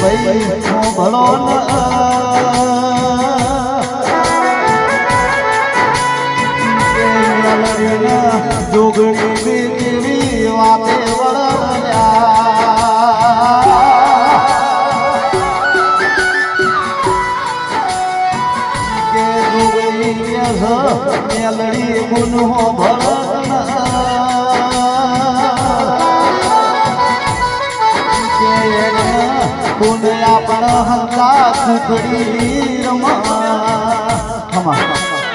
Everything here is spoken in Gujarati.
ભાઈ હું મેલડીને જોગણી કેવી વાતે વળ્યા કે જોગણી મેલડી ગુનો ભરણ પુણ્યા પણ હંતા ખુખડી રમા.